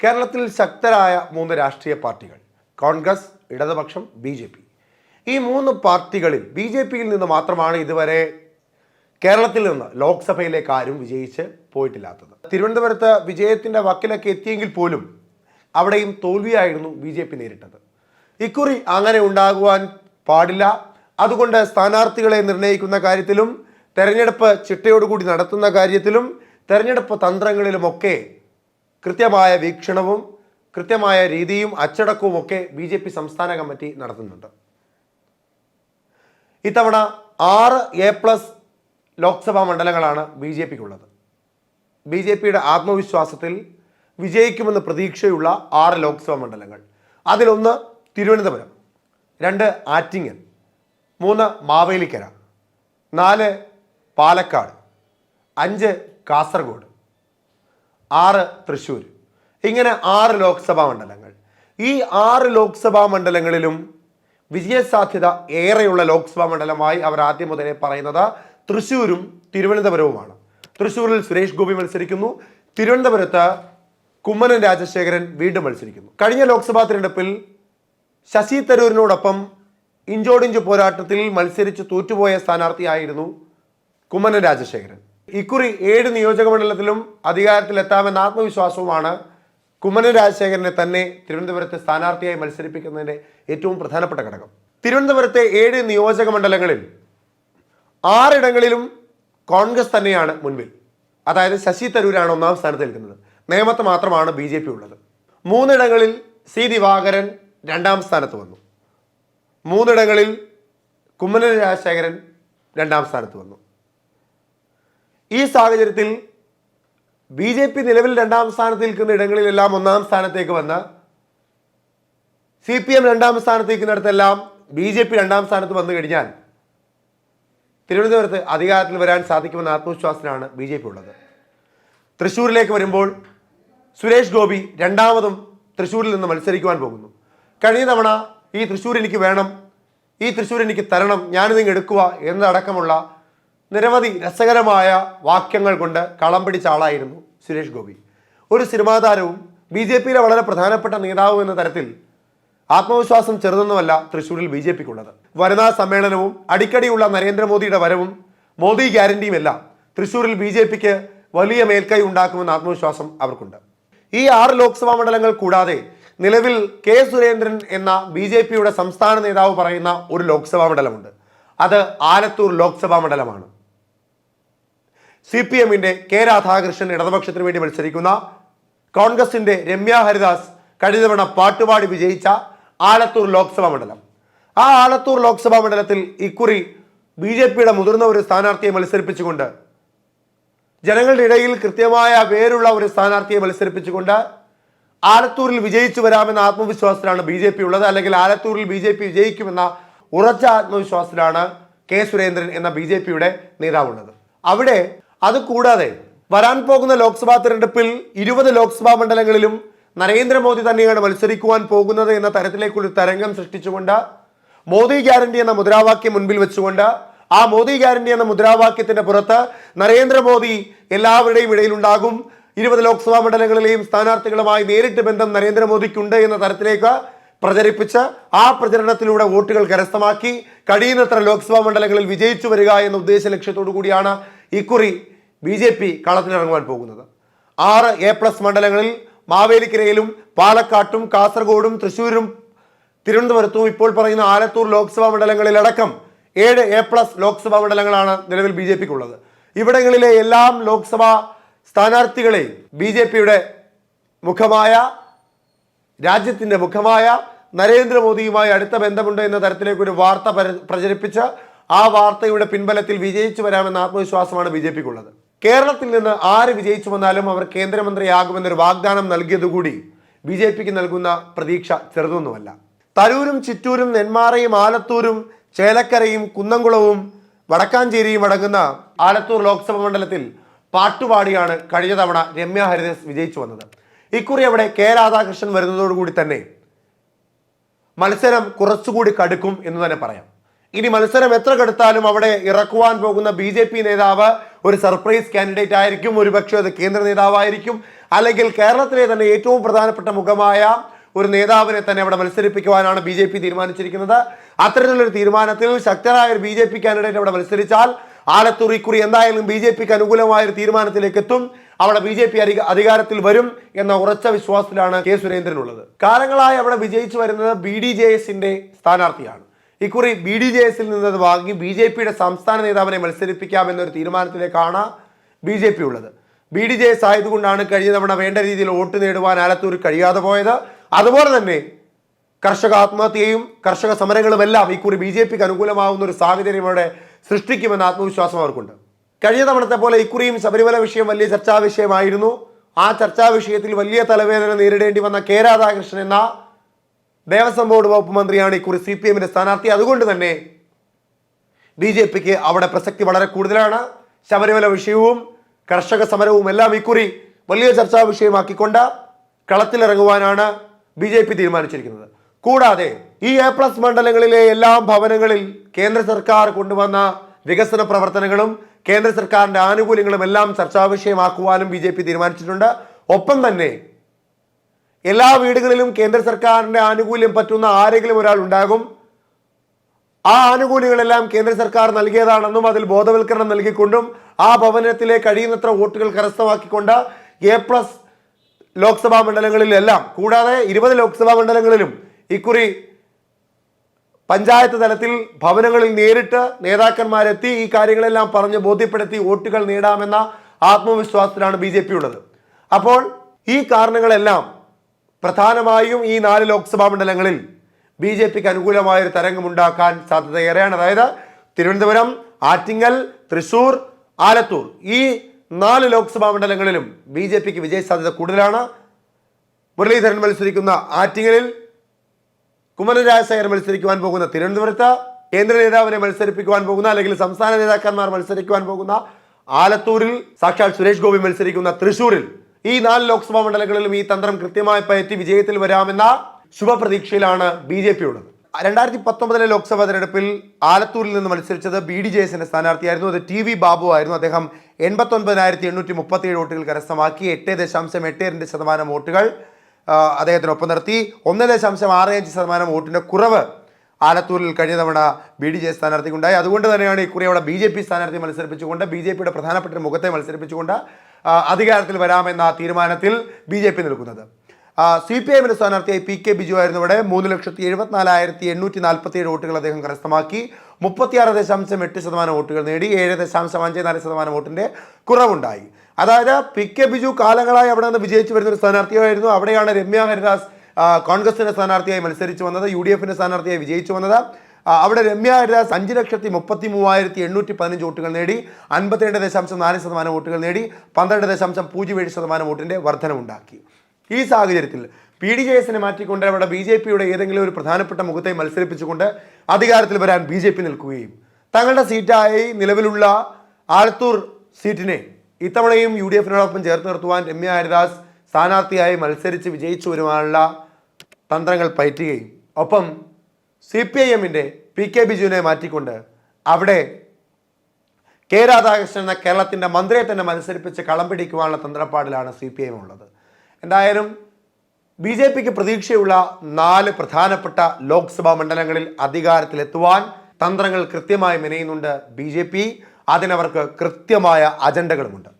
കേരളത്തിൽ ശക്തരായ മൂന്ന് രാഷ്ട്രീയ പാർട്ടികൾ കോൺഗ്രസ് ഇടതുപക്ഷം ബി ജെ പി. ഈ മൂന്ന് പാർട്ടികളിൽ ബി ജെ പിയിൽ നിന്ന് മാത്രമാണ് ഇതുവരെ കേരളത്തിൽ നിന്ന് ലോക്സഭയിലേക്ക് ആരും വിജയിച്ച് പോയിട്ടില്ലാത്തത്. തിരുവനന്തപുരത്ത് വിജയത്തിന്റെ വക്കിലൊക്കെ എത്തിയെങ്കിൽ പോലും അവിടെയും തോൽവിയായിരുന്നു ബി ജെ പി നേരിട്ടത്. ഇക്കുറി അങ്ങനെ ഉണ്ടാകുവാൻ പാടില്ല. അതുകൊണ്ട് സ്ഥാനാർത്ഥികളെ നിർണയിക്കുന്ന കാര്യത്തിലും തെരഞ്ഞെടുപ്പ് ചിട്ടയോടുകൂടി നടത്തുന്ന കാര്യത്തിലും തെരഞ്ഞെടുപ്പ് തന്ത്രങ്ങളിലുമൊക്കെ കൃത്യമായ വീക്ഷണവും കൃത്യമായ രീതിയും അച്ചടക്കവും ഒക്കെ ബി ജെ പി സംസ്ഥാന കമ്മിറ്റി നടത്തുന്നുണ്ട്. ഇത്തവണ ആറ് എ പ്ലസ് ലോക്സഭാ മണ്ഡലങ്ങളാണ് ബി ജെ പിക്കുള്ളത്. ബി ജെ പിയുടെ ആത്മവിശ്വാസത്തിൽ വിജയിക്കുമെന്ന് പ്രതീക്ഷയുള്ള ആറ് ലോക്സഭാ മണ്ഡലങ്ങൾ. അതിലൊന്ന് തിരുവനന്തപുരം രണ്ട് ആറ്റിങ്ങൽ മൂന്ന് മാവേലിക്കര നാല് പാലക്കാട് അഞ്ച് കാസർഗോഡ്. ആറ് തൃശ്ശൂർ. ഇങ്ങനെ ആറ് ലോക്സഭാ മണ്ഡലങ്ങൾ. ഈ ആറ് ലോക്സഭാ മണ്ഡലങ്ങളിലും വിജയസാധ്യത ഏറെയുള്ള ലോക്സഭാ മണ്ഡലമായി അവർ ആദ്യം മുതലേ പറയുന്നത് തൃശ്ശൂരും തിരുവനന്തപുരവുമാണ്. തൃശ്ശൂരിൽ സുരേഷ് ഗോപി മത്സരിക്കുന്നു. തിരുവനന്തപുരത്ത് കുമ്മനം രാജശേഖരൻ വീണ്ടും മത്സരിക്കുന്നു. കഴിഞ്ഞ ലോക്സഭാ തിരഞ്ഞെടുപ്പിൽ ശശി തരൂരിനോടൊപ്പം ഇഞ്ചോടിഞ്ച് പോരാട്ടത്തിൽ മത്സരിച്ച് തോറ്റുപോയ സ്ഥാനാർത്ഥിയായിരുന്നു കുമ്മനം രാജശേഖരൻ. ഇക്കുറി ഏഴ് നിയോജക മണ്ഡലത്തിലും അധികാരത്തിലെത്താമെന്ന ആത്മവിശ്വാസവുമാണ് കുമ്മനം രാജശേഖരനെ തന്നെ തിരുവനന്തപുരത്തെ സ്ഥാനാർത്ഥിയായി മത്സരിപ്പിക്കുന്നതിന്റെ ഏറ്റവും പ്രധാനപ്പെട്ട ഘടകം. തിരുവനന്തപുരത്തെ ഏഴ് നിയോജക മണ്ഡലങ്ങളിൽ ആറിടങ്ങളിലും കോൺഗ്രസ് തന്നെയാണ് മുൻപിൽ. അതായത് ശശി തരൂരാണ് ഒന്നാം സ്ഥാനത്ത് നിൽക്കുന്നത്. നേമത്ത് മാത്രമാണ് ബി ജെ പി ഉള്ളത്. മൂന്നിടങ്ങളിൽ സി ദിവാകരൻ രണ്ടാം സ്ഥാനത്ത് വന്നു. മൂന്നിടങ്ങളിൽ കുമ്മനം രാജശേഖരൻ രണ്ടാം സ്ഥാനത്ത് വന്നു. ഈ സാഹചര്യത്തിൽ ബി ജെ പി നിലവിൽ രണ്ടാം സ്ഥാനത്ത് നിൽക്കുന്ന ഇടങ്ങളിലെല്ലാം ഒന്നാം സ്ഥാനത്തേക്ക് വന്ന് സി പി എം രണ്ടാം സ്ഥാനത്ത് നിൽക്കുന്നിടത്തെല്ലാം ബി ജെ പി രണ്ടാം സ്ഥാനത്ത് വന്നു കഴിഞ്ഞാൽ തിരുവനന്തപുരത്ത് അധികാരത്തിൽ വരാൻ സാധിക്കുമെന്ന ആത്മവിശ്വാസത്തിലാണ് ബി ജെ പി ഉള്ളത്. തൃശ്ശൂരിലേക്ക് വരുമ്പോൾ സുരേഷ് ഗോപി രണ്ടാമതും തൃശ്ശൂരിൽ നിന്ന് മത്സരിക്കുവാൻ പോകുന്നു. കഴിഞ്ഞ തവണ ഈ തൃശ്ശൂർ എനിക്ക് വേണം ഈ തൃശ്ശൂർ എനിക്ക് തരണം ഞാനിതിങ്ങ് എടുക്കുക എന്നതടക്കമുള്ള നിരവധി രസകരമായ വാക്യങ്ങൾ കൊണ്ട് കളം പിടിച്ച ആളായിരുന്നു സുരേഷ് ഗോപി. ഒരു സിനിമാ താരവും ബി ജെ പിയിലെ വളരെ പ്രധാനപ്പെട്ട നേതാവും എന്ന തരത്തിൽ ആത്മവിശ്വാസം ചെറുതൊന്നുമല്ല തൃശ്ശൂരിൽ ബി ജെ പിക്കുള്ളത്. വനിതാ സമ്മേളനവും അടിക്കടിയുള്ള നരേന്ദ്രമോദിയുടെ വരവും മോദി ഗ്യാരണ്ടിയുമെല്ലാം തൃശ്ശൂരിൽ ബി ജെ പിക്ക് വലിയ മേൽക്കൈ ഉണ്ടാക്കുമെന്ന ആത്മവിശ്വാസം അവർക്കുണ്ട്. ഈ ആറ് ലോക്സഭാ മണ്ഡലങ്ങൾ കൂടാതെ നിലവിൽ കെ സുരേന്ദ്രൻ എന്ന ബി ജെ പിയുടെ സംസ്ഥാന നേതാവ് പറയുന്ന ഒരു ലോക്സഭാ മണ്ഡലമുണ്ട്. അത് ആലത്തൂർ ലോക്സഭാ മണ്ഡലമാണ്. സി പി എമ്മിന്റെ കെ രാധാകൃഷ്ണൻ ഇടതുപക്ഷത്തിന് വേണ്ടി മത്സരിക്കുന്ന കോൺഗ്രസിന്റെ രമ്യ ഹരിദാസ് കഴിഞ്ഞ തവണ പാട്ടുപാടി വിജയിച്ച ആലത്തൂർ ലോക്സഭാ മണ്ഡലം. ആ ആലത്തൂർ ലോക്സഭാ മണ്ഡലത്തിൽ ഇക്കുറി ബി ജെ പിയുടെ മുതിർന്ന ഒരു സ്ഥാനാർത്ഥിയെ മത്സരിപ്പിച്ചുകൊണ്ട് ജനങ്ങളുടെ ഇടയിൽ കൃത്യമായ പേരുള്ള ഒരു സ്ഥാനാർത്ഥിയെ മത്സരിപ്പിച്ചുകൊണ്ട് ആലത്തൂരിൽ വിജയിച്ചു വരാമെന്ന ആത്മവിശ്വാസത്തിലാണ് ബി ജെ പി ഉള്ളത്. അല്ലെങ്കിൽ ആലത്തൂരിൽ ബി ജെ പി വിജയിക്കുമെന്ന ഉറച്ച ആത്മവിശ്വാസത്തിലാണ് കെ സുരേന്ദ്രൻ എന്ന ബി ജെ പിയുടെ നേതാവുള്ളത്. അവിടെ അത് കൂടാതെ വരാൻ പോകുന്ന ലോക്സഭാ തിരഞ്ഞെടുപ്പിൽ ഇരുപത് ലോക്സഭാ മണ്ഡലങ്ങളിലും നരേന്ദ്രമോദി തന്നെയാണ് മത്സരിക്കുവാൻ പോകുന്നത് എന്ന തരത്തിലേക്കുള്ള തരംഗം സൃഷ്ടിച്ചുകൊണ്ട് മോദി ഗ്യാരണ്ടി എന്ന മുദ്രാവാക്യം മുൻപിൽ വെച്ചുകൊണ്ട് ആ മോദി ഗ്യാരണ്ടി എന്ന മുദ്രാവാക്യത്തിന്റെ പുറത്ത് നരേന്ദ്രമോദി എല്ലാവരുടെയും ഇടയിലുണ്ടാകും. ഇരുപത് ലോക്സഭാ മണ്ഡലങ്ങളിലെയും സ്ഥാനാർത്ഥികളുമായി നേരിട്ട് ബന്ധം നരേന്ദ്രമോദിക്കുണ്ട് എന്ന തരത്തിലേക്ക് പ്രചരിപ്പിച്ച് ആ പ്രചരണത്തിലൂടെ വോട്ടുകൾ കരസ്ഥമാക്കി. കഴിയുന്നത്ര ലോക്സഭാ മണ്ഡലങ്ങളിൽ വിജയിച്ചു വരിക എന്ന ഉദ്ദേശ ലക്ഷ്യത്തോടു കൂടിയാണ് ഇക്കുറി ബി ജെ പി കളത്തിലിറങ്ങുവാൻ പോകുന്നത്. ആറ് എ പ്ലസ് മണ്ഡലങ്ങളിൽ മാവേലിക്കരയിലും പാലക്കാട്ടും കാസർഗോഡും തൃശൂരും തിരുവനന്തപുരത്തും ഇപ്പോൾ പറയുന്ന ആലത്തൂർ ലോക്സഭാ മണ്ഡലങ്ങളിലടക്കം ഏഴ് എ പ്ലസ് ലോക്സഭാ മണ്ഡലങ്ങളാണ് നിലവിൽ ബി ജെ പിക്കുള്ളത്. ഇവിടങ്ങളിലെ എല്ലാം ലോക്സഭാ സ്ഥാനാർത്ഥികളെയും ബി ജെ പിയുടെ മുഖമായ രാജ്യത്തിന്റെ മുഖമായ നരേന്ദ്രമോദിയുമായി അടുത്ത ബന്ധമുണ്ട് എന്ന തരത്തിലേക്കൊരു വാർത്ത പ്രചരിപ്പിച്ച പ്രചരിപ്പിച്ച് ആ വാർത്തയുടെ പിൻബലത്തിൽ വിജയിച്ചു വരാമെന്ന ആത്മവിശ്വാസമാണ് ബി ജെ പിക്കുള്ളത്. കേരളത്തിൽ നിന്ന് ആര് വിജയിച്ചു വന്നാലും അവർ കേന്ദ്രമന്ത്രിയാകുമെന്നൊരു വാഗ്ദാനം നൽകിയതുകൂടി ബി ജെ പിക്ക് നൽകുന്ന പ്രതീക്ഷ ചെറുതൊന്നുമല്ല. തരൂരും ചിറ്റൂരും നെന്മാറയും ആലത്തൂരും ചേലക്കരയും കുന്നംകുളവും വടക്കാഞ്ചേരിയും അടങ്ങുന്ന ആലത്തൂർ ലോക്സഭാ മണ്ഡലത്തിൽ പാട്ടുപാടിയാണ് കഴിഞ്ഞ തവണ രമ്യ ഹരിദാസ് വിജയിച്ചു വന്നത്. ഇക്കുറി അവിടെ കെ രാധാകൃഷ്ണൻ വരുന്നതോടുകൂടി തന്നെ മത്സരം കുറച്ചുകൂടി കടുക്കും എന്ന് തന്നെ പറയാം. ഇനി മത്സരം എത്ര കടുത്താലും അവിടെ ഇറക്കുവാൻ പോകുന്ന ബി ജെ പി നേതാവ് ഒരു സർപ്രൈസ് കാൻഡിഡേറ്റ് ആയിരിക്കും. ഒരുപക്ഷെ അത് കേന്ദ്ര നേതാവായിരിക്കും. അല്ലെങ്കിൽ കേരളത്തിലെ തന്നെ ഏറ്റവും പ്രധാനപ്പെട്ട മുഖമായ ഒരു നേതാവിനെ തന്നെ അവിടെ മത്സരിപ്പിക്കുവാനാണ് ബി ജെ പി തീരുമാനിച്ചിരിക്കുന്നത്. അത്തരത്തിലൊരു തീരുമാനത്തിൽ ശക്തരായ ഒരു ബി ജെ പി കാൻഡിഡേറ്റ് അവിടെ മത്സരിച്ചാൽ ആലത്തൂർ ഇക്കുറി എന്തായാലും ബി ജെ പിക്ക് അനുകൂലമായ ഒരു തീരുമാനത്തിലേക്ക് എത്തും അവിടെ ബി ജെ പി അധികാരത്തിൽ വരും എന്ന ഉറച്ച വിശ്വാസത്തിലാണ് കെ സുരേന്ദ്രൻ ഉള്ളത് കാലങ്ങളായി അവിടെ വിജയിച്ചു വരുന്നത് ബി ഡി ജെ എസിന്റെ സ്ഥാനാർത്ഥിയാണ്. ഇക്കുറി ബി ഡി ജെ എസിൽ നിന്ന് വാങ്ങി ബി ജെ പിയുടെ സംസ്ഥാന നേതാവിനെ മത്സരിപ്പിക്കാമെന്നൊരു തീരുമാനത്തിലേക്കാണ് ബി ജെ പി ഉള്ളത്. ബി ഡി ജെ എസ് ആയതുകൊണ്ടാണ് കഴിഞ്ഞ തവണ വേണ്ട രീതിയിൽ വോട്ട് നേടുവാൻ ആലത്തൂർ കഴിയാതെ പോയത്. അതുപോലെ തന്നെ കർഷക ആത്മഹത്യയും കർഷക സമരങ്ങളുമെല്ലാം ഇക്കുറി ബി ജെ പിക്ക് അനുകൂലമാവുന്ന ഒരു സാഹചര്യം അവിടെ സൃഷ്ടിക്കുമെന്ന ആത്മവിശ്വാസം അവർക്കുണ്ട്. കഴിഞ്ഞ തവണത്തെ പോലെ ഇക്കുറിയും ശബരിമല വിഷയം വലിയ ചർച്ചാ വിഷയമായിരുന്നു. ആ ചർച്ചാ വിഷയത്തിൽ വലിയ തലവേദന നേരിടേണ്ടി വന്ന കെ രാധാകൃഷ്ണൻ എന്ന ദേവസ്വം ബോർഡ് വകുപ്പ് മന്ത്രിയാണ് ഇക്കുറി സി പി എമ്മിന്റെ സ്ഥാനാർത്ഥി. അതുകൊണ്ട് തന്നെ ബി ജെ പിക്ക് അവിടെ പ്രസക്തി വളരെ കൂടുതലാണ്. ശബരിമല വിഷയവും കർഷക സമരവും എല്ലാം ഇക്കുറി വലിയ ചർച്ചാ വിഷയമാക്കിക്കൊണ്ട് കളത്തിലിറങ്ങുവാനാണ് ബി ജെ പി തീരുമാനിച്ചിരിക്കുന്നത്. കൂടാതെ ഈ എ പ്ലസ് മണ്ഡലങ്ങളിലെ എല്ലാ ഭവനങ്ങളിൽ കേന്ദ്ര സർക്കാർ കൊണ്ടുവന്ന വികസന പ്രവർത്തനങ്ങളും കേന്ദ്ര സർക്കാരിന്റെ ആനുകൂല്യങ്ങളും എല്ലാം ചർച്ചാ വിഷയമാക്കുവാനും ബി തീരുമാനിച്ചിട്ടുണ്ട്. ഒപ്പം തന്നെ എല്ലാ വീടുകളിലും കേന്ദ്ര സർക്കാരിന്റെ ആനുകൂല്യം പറ്റുന്ന ആരെങ്കിലും ഒരാൾ ഉണ്ടാകും. ആ ആനുകൂല്യങ്ങളെല്ലാം കേന്ദ്ര സർക്കാർ നൽകിയതാണെന്നും അതിൽ ബോധവൽക്കരണം നൽകിക്കൊണ്ടും ആ ഭവനത്തിലെ കഴിയുന്നത്ര വോട്ടുകൾ കരസ്ഥമാക്കിക്കൊണ്ട് എ പ്ലസ് ലോക്സഭാ മണ്ഡലങ്ങളിലെല്ലാം കൂടാതെ ഇരുപത് ലോക്സഭാ മണ്ഡലങ്ങളിലും ഇക്കുറി പഞ്ചായത്ത് തലത്തിൽ ഭവനങ്ങളിൽ നേരിട്ട് നേതാക്കന്മാരെത്തി ഈ കാര്യങ്ങളെല്ലാം പറഞ്ഞ് ബോധ്യപ്പെടുത്തി വോട്ടുകൾ നേടാമെന്ന ആത്മവിശ്വാസത്തിലാണ് ബി ഉള്ളത്. അപ്പോൾ ഈ കാരണങ്ങളെല്ലാം പ്രധാനമായും ഈ നാല് ലോക്സഭാ മണ്ഡലങ്ങളിൽ ബി ജെ പിക്ക് അനുകൂലമായ ഒരു തരംഗമുണ്ടാക്കാൻ സാധ്യത ഏറെയാണ് അതായത് തിരുവനന്തപുരം ആറ്റിങ്ങൽ തൃശൂർ ആലത്തൂർ. ഈ നാല് ലോക്സഭാ മണ്ഡലങ്ങളിലും ബി ജെ പിക്ക് വിജയ സാധ്യത കൂടുതലാണ്. മുരളീധരൻ മത്സരിക്കുന്ന ആറ്റിങ്ങലിൽ കുമ്മനം രാജശേഖരൻ മത്സരിക്കുവാൻ പോകുന്ന തിരുവനന്തപുരത്ത് കേന്ദ്ര നേതാവിനെ മത്സരിപ്പിക്കുവാൻ പോകുന്ന അല്ലെങ്കിൽ സംസ്ഥാന നേതാക്കന്മാർ മത്സരിക്കുവാൻ പോകുന്ന ആലത്തൂരിൽ സാക്ഷാൽ സുരേഷ് ഗോപി മത്സരിക്കുന്ന തൃശൂരിൽ ഈ നാല് ലോക്സഭാ മണ്ഡലങ്ങളിലും ഈ തന്ത്രം കൃത്യമായി പയറ്റി വിജയത്തിൽ വരാമെന്ന ശുഭപ്രതീക്ഷയിലാണ് ബി ജെ പി ഉള്ളത് രണ്ടായിരത്തി പത്തൊമ്പതിലെ ലോക്സഭാ തെരഞ്ഞെടുപ്പിൽ ആലത്തൂരിൽ നിന്ന് മത്സരിച്ചത് ബി ഡി ജെ എസിന്റെ സ്ഥാനാർത്ഥിയായിരുന്നു. അത് ടി വി ബാബു ആയിരുന്നു. അദ്ദേഹം എൺപത്തൊൻപതിനായിരത്തി എണ്ണൂറ്റി മുപ്പത്തിയേഴ് വോട്ടുകൾ കരസ്ഥമാക്കി എട്ട് ദശാംശം എട്ട് രണ്ട് ശതമാനം വോട്ടുകൾ അദ്ദേഹത്തിനൊപ്പം നിർത്തി. ഒന്ന് ദശാംശം ആറ് അഞ്ച് ശതമാനം വോട്ടിന്റെ കുറവ് ആലത്തൂരിൽ കഴിഞ്ഞ തവണ ബി ഡി ജെ സ്ഥാനാർത്ഥിക്കുണ്ടായി. അതുകൊണ്ട് തന്നെയാണ് ഇക്കുറി അവിടെ ബി ജെ പി സ്ഥാനാർത്ഥി മത്സരിപ്പിച്ചുകൊണ്ട് ബി ജെ പിയുടെ പ്രധാനപ്പെട്ട മുഖത്തെ മത്സരിപ്പിച്ചുകൊണ്ട് അധികാരത്തിൽ വരാമെന്ന തീരുമാനത്തിൽ ബി ജെ പി നിൽക്കുന്നത്. സി പി എമ്മിന്റെ സ്ഥാനാർത്ഥിയായി പി കെ ബിജു ആയിരുന്നു ഇവിടെ. മൂന്ന് ലക്ഷത്തി എഴുപത്തിനാലായിരത്തി എണ്ണൂറ്റി നാൽപ്പത്തി ഏഴ് വോട്ടുകൾ അദ്ദേഹം കരസ്ഥമാക്കി. മുപ്പത്തിയാറ് ദശാംശം എട്ട് ശതമാനം വോട്ടുകൾ നേടി. ഏഴ് ദശാംശം അഞ്ച് നാല് ശതമാനം വോട്ടിന്റെ കുറവുണ്ടായി. അതായത് പി കെ ബിജു കാലങ്ങളായി അവിടെ നിന്ന് വിജയിച്ചു വരുന്ന ഒരു സ്ഥാനാർത്ഥിയായിരുന്നു. അവിടെയാണ് രമ്യ ഹരിദാസ് കോൺഗ്രസിന്റെ സ്ഥാനാർത്ഥിയായി മത്സരിച്ചു വന്നത്. യു ഡി എഫിന്റെ സ്ഥാനാർത്ഥിയായി വിജയിച്ചു വന്നത്. അവിടെ രമ്യ ഹരിദാസ് അഞ്ച് ലക്ഷത്തി മുപ്പത്തി മൂവായിരത്തി എണ്ണൂറ്റി പതിനഞ്ച് വോട്ടുകൾ നേടി അൻപത്തിരണ്ട് ദശാംശം നാല് ശതമാനം വോട്ടുകൾ നേടി പന്ത്രണ്ട് ദശാംശം പൂജ്യം ഏഴ് ശതമാനം വോട്ടിന്റെ വർധനമുണ്ടാക്കി. ഈ സാഹചര്യത്തിൽ പി ഡി ജെ എസിനെ മാറ്റിക്കൊണ്ട് അവിടെ ബി ജെ പിയുടെ ഏതെങ്കിലും ഒരു പ്രധാനപ്പെട്ട മുഖത്തെ മത്സരിപ്പിച്ചുകൊണ്ട് അധികാരത്തിൽ വരാൻ ബി ജെ പി നിൽക്കുകയും തങ്ങളുടെ സീറ്റായി നിലവിലുള്ള ആലത്തൂർ സീറ്റിനെ ഇത്തവണയും യു ഡി എഫിനോടൊപ്പം ചേർത്ത് നിർത്തുവാൻ രമ്യ ഹരിദാസ് സ്ഥാനാർത്ഥിയായി മത്സരിച്ച് വിജയിച്ചു വരുവാനുള്ള തന്ത്രങ്ങൾ പയറ്റുകയും ഒപ്പം സി പി ഐ എമ്മിന്റെ പി കെ ബിജുവിനെ മാറ്റിക്കൊണ്ട് അവിടെ കെ രാധാകൃഷ്ണൻ എന്ന കേരളത്തിന്റെ മന്ത്രിയെ തന്നെ മത്സരിപ്പിച്ച് കളം പിടിക്കുവാനുള്ള തന്ത്രപ്പാടിലാണ് സി പി ഐ എം ഉള്ളത്. എന്തായാലും ബി ജെ പിക്ക് പ്രതീക്ഷയുള്ള നാല് പ്രധാനപ്പെട്ട ലോക്സഭാ മണ്ഡലങ്ങളിൽ അധികാരത്തിലെത്തുവാൻ തന്ത്രങ്ങൾ കൃത്യമായി മെനയുന്നുണ്ട് ബി ജെ പി. അതിനവർക്ക് കൃത്യമായ അജണ്ടകളുമുണ്ട്.